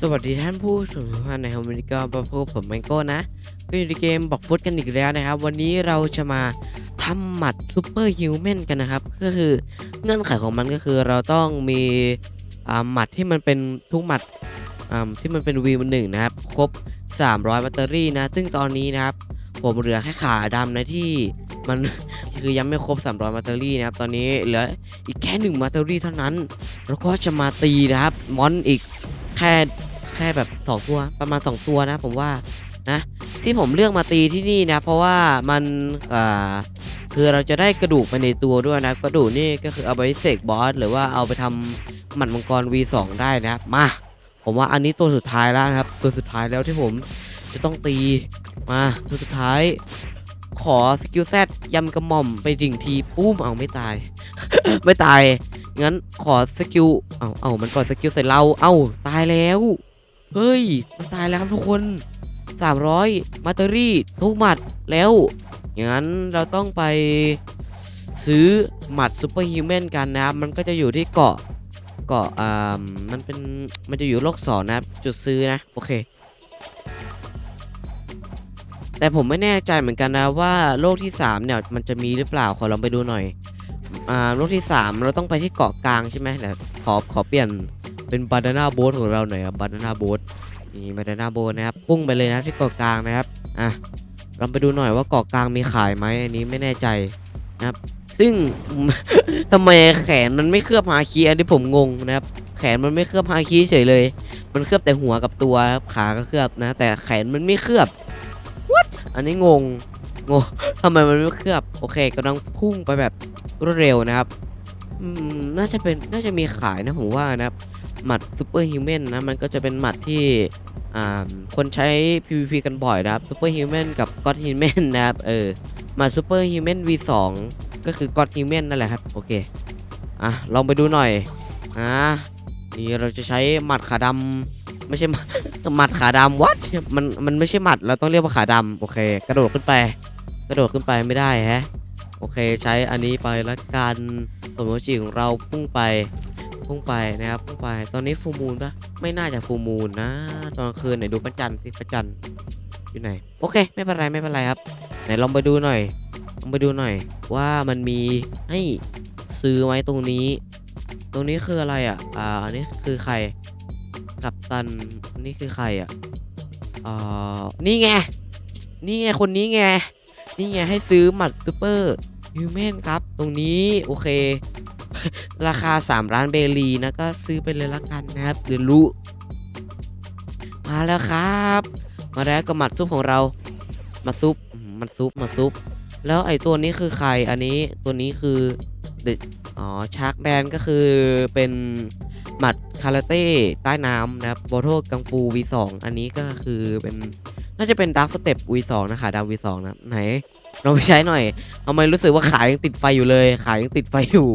สวัสดีท่านผู้ชมทุกท่านในวันนี้ก็มาพบกับผมแมงโก้นะ ก็อยู่ในเกมบอกฟุตกันอีกแล้วนะครับ วันนี้เราจะมาทำหมัดซูเปอร์ฮิวแมนกันนะครับ ก็คือเงื่อนไขของมันก็คือเราต้องมีหมัดที่มันเป็นทุกหมัดที่มันเป็นวีมันหนึ่งนะครับ ครบ 300แบตเตอรี่นะ ซึ่งตอนนี้นะครับ ผมเหลือแค่ขาดำนะที่มันคือยังไม่ครบ 300แบตเตอรี่นะครับ ตอนนี้เหลืออีกแค่1แบตเตอรี่เท่านั้น แล้วก็จะมาตีนะครับ มอนอีก แค่แค่แบบ2ตัวประมาณ 2 ตัวนะผมว่านะที่ผมเลือกมาตีที่นี่นะ เพราะว่ามันอ่าคือเราจะได้กระดูกไปในตัวด้วยนะ กระดูกนี่ก็คือเอาไปเสกบอสหรือว่าเอาไปทำหมัดมังกร V2 ได้นะครับมาผมว่าอันนี้ตัวสุดท้ายแล้วนะครับ ตัวสุดท้ายแล้วที่ผมจะต้องตีมาตัวสุดท้าย ขอสกิลแซดยำกระหม่อมไปดิ่งทีปุ้มเอาไม่ตาย ไม่ตาย งั้นขอสกิล เอาเอามันปล่อยสกิลใส่เรา เอาตายแล้ว เฮ้ย มันตายแล้วครับทุกคน 300 มาตอรี่ทุกหมัดแล้วอย่างนั้นเราต้องไปซื้อหมัดซูเปอร์ฮิวแมนกันนะครับ มันก็จะอยู่ที่เกาะ เกาะอ่ามันเป็น มันจะอยู่โลกสองนะครับ จุดซื้อนะ โอเค แต่ผมไม่แน่ใจเหมือนกันนะว่าโลกที่ 3 เนี่ย มันจะมีหรือเปล่า ขอลองไปดูหน่อย อ่าโลกที่ 3 เราต้องไปที่เกาะกลางใช่ไหมเดี๋ยวขอขอเปลี่ยนเป็นบานาน่าโบ๊ทของเราหน่อยครับบานาน่าโบ๊ทนี่บานาน่าโบ๊ทนะครับพุ่งไปเลยนะที่เกาะกลางนะครับอะลองไปดูหน่อยว่าเกาะกลางมีขายไหมอันนี้ไม่แน่ใจนะครับ ซึ่งทำไมแขนมันไม่เคลือบฮาคีอันนี้ผมงงนะครับ แขนมันไม่เคลือบฮาคีเฉยเลย มันเคลือบแต่หัวกับตัวครับขาก็เคลือบนะ แต่แขนมันไม่เคลือบ what อันนี้งงงงทำไมมันไม่เคลือบโอเคกำลังพุ่งไปแบบ รวดเร็วนะครับน่าจะเป็นน่าจะมีขายนะผมว่านะครับหมัดซูเปอร์ฮิวแมนนะมันก็จะเป็นหมัดที่อ่าคนใช้ PVP กันบ่อยนะครับซูเปอร์ฮิวแมนกับก็ d ฮิวแมนนะครับเออหมัดซูเปอร์ฮิวแมน V2 ก็คือก็ d ฮิวแมนนั่นแหละครับโอเคอะลองไปดูหน่อยอะนี่เราจะใช้หมัดขาดำไม่ใช่หมัดหมัดขาดำวัดมันมันไม่ใช่หมัดเราต้องเรียกว่าขาดำโอเค กระโดดขึ้นไป กระโดดขึ้นไปไม่ได้แฮะ โอเคใช้อันนี้ไปละกันผลโมจิของเราพุ่งไป พุ่งไปนะครับ พุ่งไป ตอนนี้ฟูมูลปะไม่น่าจะฟูมูลนะ ตอนกลางคืนไหนดูพระจันทร์สิพระจันทร์อยู่ไหน โอเค ไม่เป็นไรไม่เป็นไรครับ ไหนลองไปดูหน่อย ลองไปดูหน่อย ว่ามันมีให้ซื้อไหมตรงนี้ ตรงนี้คืออะไรอะ อ่า อันนี้คือใคร กัปตัน นี่คือใครอะอ่านี่ไง นี่ไงคนนี้ไง นี่ไงให้ซื้อหมัดซูเปอร์ ฮิวแมนครับ ตรงนี้โอเค ราคา 3 ล้านเบลีนะก็ซื้อไปเลยละกันนะครับเดี๋ยวรู้มาแล้วครับ มาแล้วกับหมัดซุปของเรา มาซุปมันซุปมาซุป แล้วไอ้ตัวนี้คือใคร อันนี้ตัวนี้คือเดอ๋อชาร์กแบนก็คือเป็นหมัดคาราเต้ใต้น้ำนะครับโบโทกังฟู V2 อันนี้ก็คือเป็น น่าจะเป็นด a r k สเต็ป V2 นะขาดำ V2 นะไหนลองไปใช้หน่อยทำไมรู้สึกว่าขายังติดไฟอยู่เลย ขายังติดไฟอยู่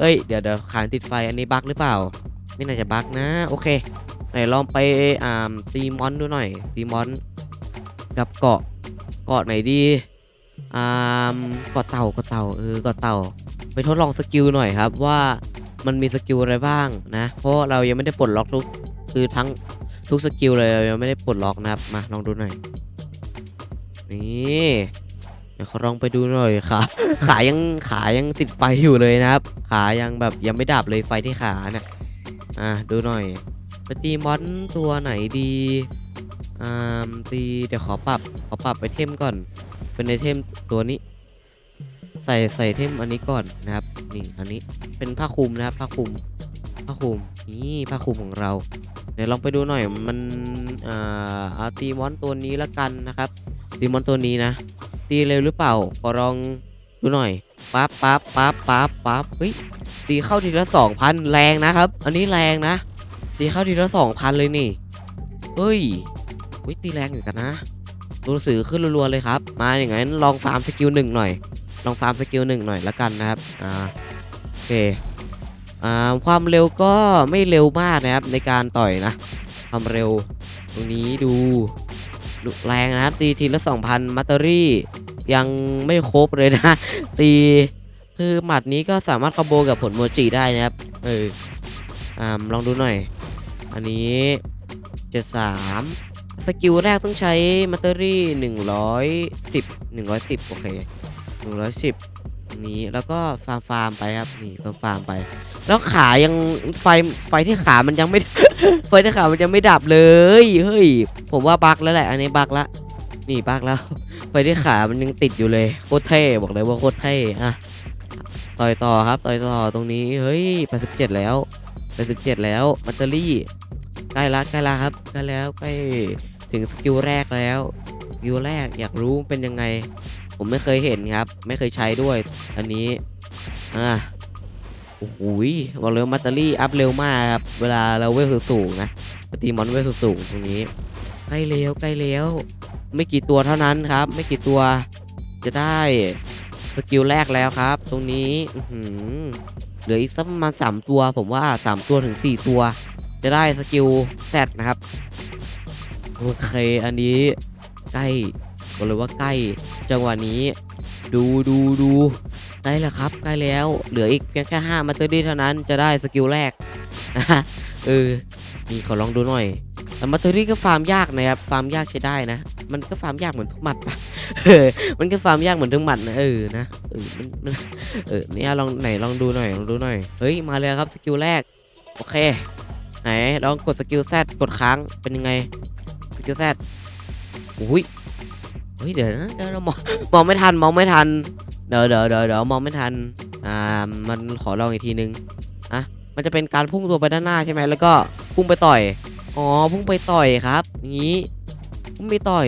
เอ้ยเดี๋ยวเดี๋ยวขายติดไฟอันนี้บั๊กหรือเปล่า ไม่น่าจะบั๊กนะโอเคไหนลองไปอ่าตีมอนดูหน่อยตีมอนกับเกาะเกาะไหนดีอ่าเกาะเต่าเกาะเต่าเออเกาะเต่า ไปทดลองสกิลหน่อยครับว่ามันมีสกิลอะไรบ้างนะ เพราะเรายังไม่ได้ปลดล็อกทุกคือทั้ง ทุกสกิลเลยเรายังไม่ได้ปลดล็อกนะครับ มาลองดูหน่อย นี่เดี๋ยวเขาลองไปดูหน่อยขาขายังขายังติดไฟอยู่เลยนะครับ ขายังแบบยังไม่ดับเลยไฟที่ขาเนี่ยอะดูหน่อยไปตีมอนตัวไหนดีอ่าตีเดี๋ยวขอปรับขอปรับไปเทมก่อน เป็นไอเทมตัวนี้ ใส่ใส่เทมอันนี้ก่อนนะครับ นี่อันนี้เป็นผ้าคลุมนะครับผ้าคลุม ผ้าคลุมนี่ผ้าคลุมของเราเดี๋ยวลองไปดูหน่อยมันอ่าเอาตีมอนตัวนี้ละกันนะครับตีมอนตัวนี้นะ ตีเร็วหรือเปล่าขอลองดูหน่อยปั๊บปั๊บปั๊บปั๊บปั๊บเฮ้ยตีเข้าทีละสองพันแรงนะครับ อันนี้แรงนะ ตีเข้าทีละสองพันเลยนี่เฮ้ยเฮ้ยตีแรงอยู่กันนะตัวสือขึ้นรัวๆเลยครับ มาอย่างงั้นลองฟาร์มสกิลหนึ่งหน่อย ลองฟาร์มสกิลหนึ่งหน่อยละกันนะครับ อ่า โอเค อ่าความเร็วก็ไม่เร็วมากนะครับในการต่อยนะความเร็วตรงนี้ดูดแรงนะครับ ตีทีละ 2,000 มัตเตอรี่ยังไม่ครบเลยนะ ตีคือหมัดนี้ก็สามารถคอมโบกับผลโมจิได้นะครับ เอออ่าลองดูหน่อย อันนี้เจ็ดสามสกิลแรกต้องใช้แบตเตอรี่หนึ่งร้อยสิบหนึ่งร้อยสิบโอเคหนึ่งร้อยสิบ นี้แล้วก็ฟาร์มฟาร์มไปครับนี่ฟาร์มฟาร์มไป แล้วขายังไฟไฟที่ขามันยังไม่ ไฟที่ขามันยังไม่ดับเลยเฮ้ยผมว่าบั๊กแล้วแหละอันนี้บั๊กละนี่บั๊กแล้ว ไฟที่ขามันยังติดอยู่เลยโคตรเท่บอกเลยว่าโคตรเท่อะต่อยต่อครับต่อยต่อตรงนี้เฮ้ย87แล้ว87แล้วแบตเตอรี่ใกล้ละใกล้ละครับใกล้แล้วใกล้ถึงสกิลแรกแล้วสกิลแรกอยากรู้เป็นยังไง ผมไม่เคยเห็นครับ ไม่เคยใช้ด้วย อันนี้อ่าโอ้โหยบอกเลยว่าแบตเตอรี่อัพเร็วมากครับ เวลาเราเวลสูงนะปฏิมอนเวลสูงตรงนี้ ใกล้แล้วใกล้แล้วไม่กี่ตัวเท่านั้นครับ ไม่กี่ตัวจะได้สกิลแรกแล้วครับ ตรงนี้อือหือเหลืออีกสักประมาณสามตัว ผมว่าสามตัวถึงสี่ตัว จะได้สกิลแซดนะครับ โอเค อันนี้ใกล้ บอกเลยว่าใกล้จังหวะนี้ ดูดูดูใกล้แล้วครับ ใกล้แล้ว เหลืออีกเพียงแค่ห้ามาเตอร์ดี้เท่านั้นจะได้สกิลแรกนะฮะเออนี่ขอลองดูหน่อยแต่มาเตอรี่ก็ฟาร์มยากนะครับ ฟาร์มยากใช้ได้นะ มันก็ฟาร์มยากเหมือนทุกหมัดปะเออ มันก็ฟาร์มยากเหมือนทุกหมัดนะเออนะ เออมันเออเนี่ยลองไหนลองดูหน่อยลองดูหน่อย เฮ้ยมาเลยครับสกิลแรก โอเค ไหนลองกดสกิลแซดกดค้างเป็นยังไง สกิลแซดอุ้ย เฮ้ยเดี๋ยวนะเดี๋ยวนะมองมองไม่ทันมองไม่ทัน เดี๋ยวเดี๋ยวเดี๋ยวเดี๋ยวมองไม่ทัน อ่า มันขอลองอีกทีนึงอะมันจะเป็นการพุ่งตัวไปด้านหน้าใช่ไหมแล้วก็พุ่งไปต่อย อ๋อ พุ่งไปต่อยครับ งี้ พุ่งไปต่อย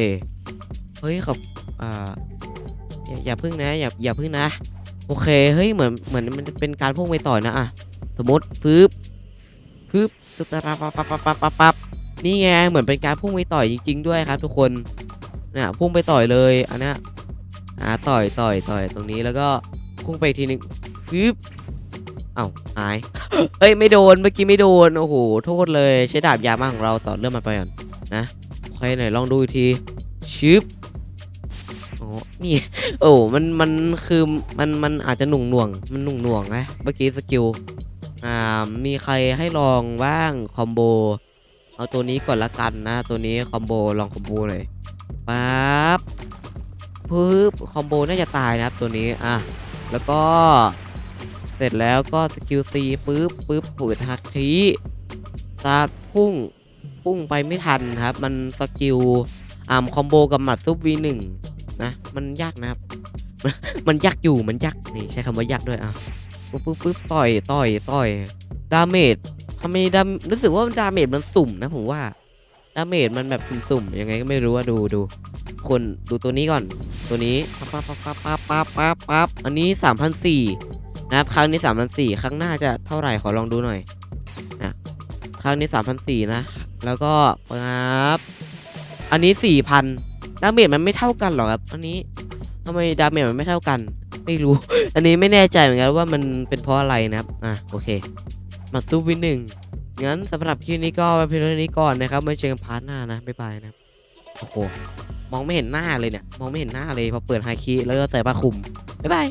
เฮ้ยขอบอ่าอย่าอย่าพึ่งนะ อย่า อย่าพึ่งนะ โอเค เฮ้ย เหมือน เหมือนมันเป็นการพุ่งไปต่อยนะอะสมมติปึ๊บปึ๊บสุดตาปั๊บปั๊บปั๊บปั๊บปั๊บนี่ไง เหมือนเป็นการพุ่งไปต่อยจริง ๆ ด้วยครับ ทุกคน เนี่ยพุ่งไปต่อยเลยอันเนี้ยอ่าต่อยต่อยต่อยตรงนี้แล้วก็พุ่งไปทีหนึงปึ๊บเอ้าหายเฮ้ยไม่โดนเมื่อกี้ไม่โดนโอ้โหโทษเลยใช้ดาบยามาของเราต่อเรื่องมันไปก่อนนะโอเคไหนลองดูอีกทีชึบอ๋อนี่โอ้มันมันคือมันมันอาจจะหน่วงหน่วงมันหน่วงหน่วงนะเมื่อกี้สกิลอ่ามีใครให้ลองบ้างคอมโบเอาตัวนี้ก่อนละกันนะ ตัวนี้คอมโบลองคอมโบเลย ปั๊บปึ๊บคอมโบน่าจะตายนะครับตัวนี้อะแล้วก็เสร็จแล้วก็สกิลซีปึ๊บปึ๊บเปิดฮักทีสตาร์ทพุ่งพุ่งไปไม่ทันครับ มันสกิลอ่าคอมโบกับหมัดซุปวีหนึ่งนะมันยากนะครับมันมันยากอยู่มันยากนี่ใช้คำว่ายากด้วยอะปึ๊บปึ๊บปึ๊บต่อยต่อยต่อยดาเมจทำไมดามรู้สึกว่าดาเมจมันสุ่มนะผมว่า ดาเมจมันแบบสุ่มๆยังไงก็ไม่รู้ว่าดูดูคนดูตัวนี้ก่อน ตัวนี้ปั๊บปั๊บปั๊บปั๊บปั๊บปั๊บปั๊บอันนี้สามพันสี่นะครับครั้งนี้3 0 0 4ครั้งหน้าจะเท่าไหร่ขอลองดูหน่อยนะครั้งนี้3 0 0 4นสี่นะ แล้วก็ปั๊บอันนี้4,000ดาเมจมันไม่เท่ากันหรอครับ อันนี้ทำไมดาเมจมันไม่เท่ากัน ไม่รู้ อันนี้ไม่แน่ใจเหมือนกันว่ามันเป็นเพราะอะไรนะครับ อะโอเค มาสู้วินหนึ่ง งั้นสำหรับคลิปนี้ก็ไปเพียงเท่านี้ก่อนนะครับไม่เจอกันพาร์ทหน้านะบ๊ายบายนะโอ้โหมองไม่เห็นหน้าเลยเนี่ยมองไม่เห็นหน้าเลยพอเปิดไฮคีแล้วก็ใส่ผ้าคลุมบ๊ายบาย